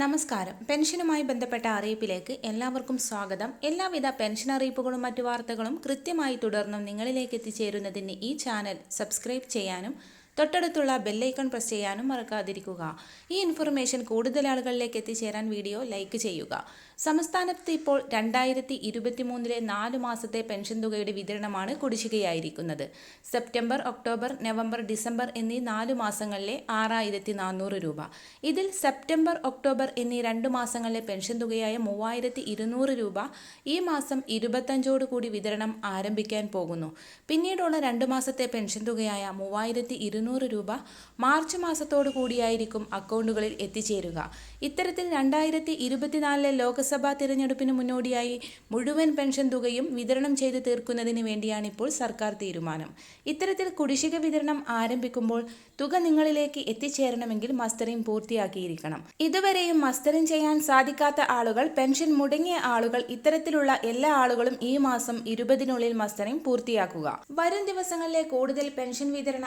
നമസ്കാരം. പെൻഷനുമായി ബന്ധപ്പെട്ട അറിയിപ്പിലേക്ക് എല്ലാവർക്കും സ്വാഗതം. എല്ലാവിധ പെൻഷൻ അറിയിപ്പുകളും മറ്റു വാർത്തകളും കൃത്യമായി തുടർന്നും നിങ്ങളിലേക്ക് എത്തിച്ചേരുന്നതിന് ഈ ചാനൽ സബ്സ്ക്രൈബ് ചെയ്യാനും തൊട്ടടുത്തുള്ള ബെല്ലൈക്കൺ പ്രസ് ചെയ്യാനും മറക്കാതിരിക്കുക. ഈ ഇൻഫർമേഷൻ കൂടുതൽ ആളുകളിലേക്ക് എത്തിച്ചേരാൻ വീഡിയോ ലൈക്ക് ചെയ്യുക. സംസ്ഥാനത്ത് ഇപ്പോൾ രണ്ടായിരത്തി ഇരുപത്തിമൂന്നിലെ നാല് മാസത്തെ പെൻഷൻ തുകയുടെ വിതരണമാണ് കുടിശ്ശികയായിരിക്കുന്നത്. സെപ്റ്റംബർ ഒക്ടോബർ നവംബർ ഡിസംബർ എന്നീ നാല് മാസങ്ങളിലെ ആറായിരത്തി നാനൂറ് രൂപ. ഇതിൽ സെപ്റ്റംബർ ഒക്ടോബർ എന്നീ രണ്ട് മാസങ്ങളിലെ പെൻഷൻ തുകയായ മൂവായിരത്തി ഇരുന്നൂറ് രൂപ ഈ മാസം ഇരുപത്തഞ്ചോട് കൂടി വിതരണം ആരംഭിക്കാൻ പോകുന്നു. പിന്നീടുള്ള രണ്ട് മാസത്തെ പെൻഷൻ തുകയായ മൂവായിരത്തി ഇരുന്നൂറ് രൂപ മാർച്ച് മാസത്തോടു കൂടിയായിരിക്കും അക്കൗണ്ടുകളിൽ എത്തിച്ചേരുക. ഇത്തരത്തിൽ രണ്ടായിരത്തി ഇരുപത്തിനാലിലെ ലോക്സഭാ തിരഞ്ഞെടുപ്പിന് മുന്നോടിയായി മുഴുവൻ പെൻഷൻ തുകയും വിതരണം ചെയ്തു തീർക്കുന്നതിന് വേണ്ടിയാണ് ഇപ്പോൾ സർക്കാർ തീരുമാനം. ഇത്തരത്തിൽ കുടിശ്ശിക വിതരണം ആരംഭിക്കുമ്പോൾ തുക നിങ്ങളിലേക്ക് എത്തിച്ചേരണമെങ്കിൽ മസ്റ്ററിംഗ് പൂർത്തിയാക്കിയിരിക്കണം. ഇതുവരെയും മസ്റ്ററിംഗ് ചെയ്യാൻ സാധിക്കാത്ത ആളുകൾ പെൻഷൻ മുടങ്ങിയ ആളുകൾ ഇത്തരത്തിലുള്ള എല്ലാ ആളുകളും ഈ മാസം ഇരുപതിനുള്ളിൽ മസ്റ്ററിംഗ് പൂർത്തിയാക്കുക. വരും ദിവസങ്ങളിലെ കൂടുതൽ പെൻഷൻ വിതരണ